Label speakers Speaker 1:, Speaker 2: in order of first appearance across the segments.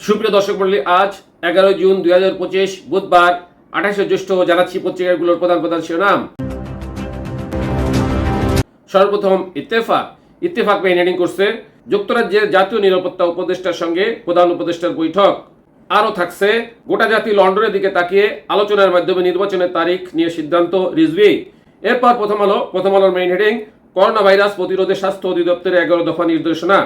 Speaker 1: সুপ্রিয় দর্শক মন্ডলী আজ এগারো জুন দুই হাজার পঁচিশ, বুধবার, আঠাশে জ্যৈষ্ঠ জানাচ্ছি পত্রিকাগুলোর প্রধান প্রধান শিরোনাম। সর্বপ্রথম ইত্তেফাক। ইত্তেফাক মেইন হেডিং করছে, যুক্তরাজ্যের জাতীয় নিরাপত্তা উপদেষ্টার সঙ্গে প্রধান উপদেষ্টার বৈঠক। আরও থাকছে, গোটা জাতি লন্ডনের দিকে তাকিয়ে আলোচনার মাধ্যমে নির্বাচনের তারিখ নিয়ে সিদ্ধান্ত রিজভি। এরপর প্রথম আলো, প্রথম আলোর মেইন হেডিং করোনা ভাইরাস প্রতিরোধে স্বাস্থ্য অধিদপ্তরের এগারো দফা নির্দেশনা।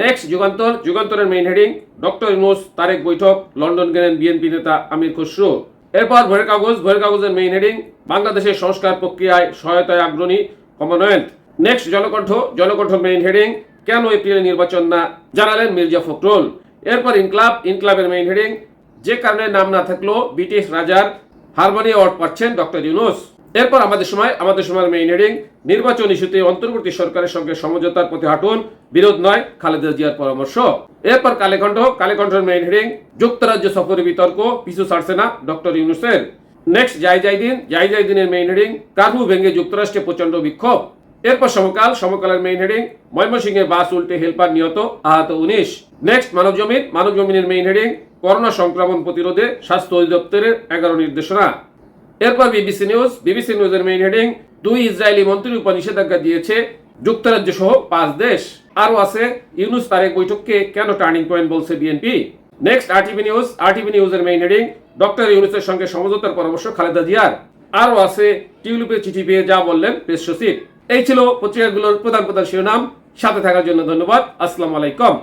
Speaker 1: Next Jugantor যুগান্তরের main heading doctor Yunus Tarique বৈঠক লন্ডন গেলেন বিএনপি নেতা আমির খসরু। এরপর ভয়ের কাগজ ভয়ের কাগজের মেইন হেডিং বাংলাদেশের সংস্কার প্রক্রিয়ায় সহায়তায় আগ্রণী Commonwealth next Janakantha Janakantha main heading কেন এপ্রিলে নির্বাচন না? জানালেন মির্জা ফখরুল। এরপর ইনক্লাব ইনক্লাবের মেইন হেডিং যে কারণে নাম না থাকলেও ব্রিটিশ রাজার হারমোনি অ্যাওয়ার্ড পাচ্ছেন ডক্টর ইউনুস এরপর আমাদের সময়, আমাদের সময়ের মেইন হেডিং নির্বাচন ইস্যুতে অন্তর্বর্তী সরকারের সঙ্গে সমঝোতার পথে হাঁটুন, বিরোধ নয়, খালেদা জিয়ার পরামর্শ। এরপর কালেকণ্ঠ কালেকণ্ঠের মেইন হেডিং যুক্তরাজ্য সফরে বিতর্ক, পিছু ছাড়ছে না ডক্টর ইউনুসের। নেক্সট যাই যাই দিন যাই যাই দিনের মেইন হেডিং কার্ফু ভেঙে যুক্তরাষ্ট্রে প্রচণ্ড বিক্ষোভ। এরপর সমকাল, সমকালের মেইন হেডিং ময়মনসিংহে বাস উল্টে হেলপার নিহত, আহত উনিশ। নেক্সট মানব জমিন, মানব জমিনের মেইন হেডিং করোনা সংক্রমণ প্রতিরোধে স্বাস্থ্য অধিদপ্তরের এগারো নির্দেশনা। এরপর বিবিসি নিউজ, বিবিসি নিউজের মেইন হেডিং দুই ইসরায়েলি মন্ত্রীর উপর নিষেধাজ্ঞা দিয়েছে, যুক্তরাজ্য সহ পাঁচ দেশ। আরও আছে, ইউনুস তারেক বৈঠককে কেন টার্নিং পয়েন্ট বলছে BNP next RTV news RTV নিউজের মেইন হেডিং ডক্টর ইউনুসের সঙ্গে সমঝোতার পরামর্শ খালেদা জিয়ার। আরও আছে টিউলিপের চিঠি পেয়ে যা বললেন প্রেস সচিব। এই ছিল পত্রিকাগুলোর প্রধান প্রধান শিরোনাম। সাথে থাকার জন্য ধন্যবাদ। আসসালামু আলাইকুম।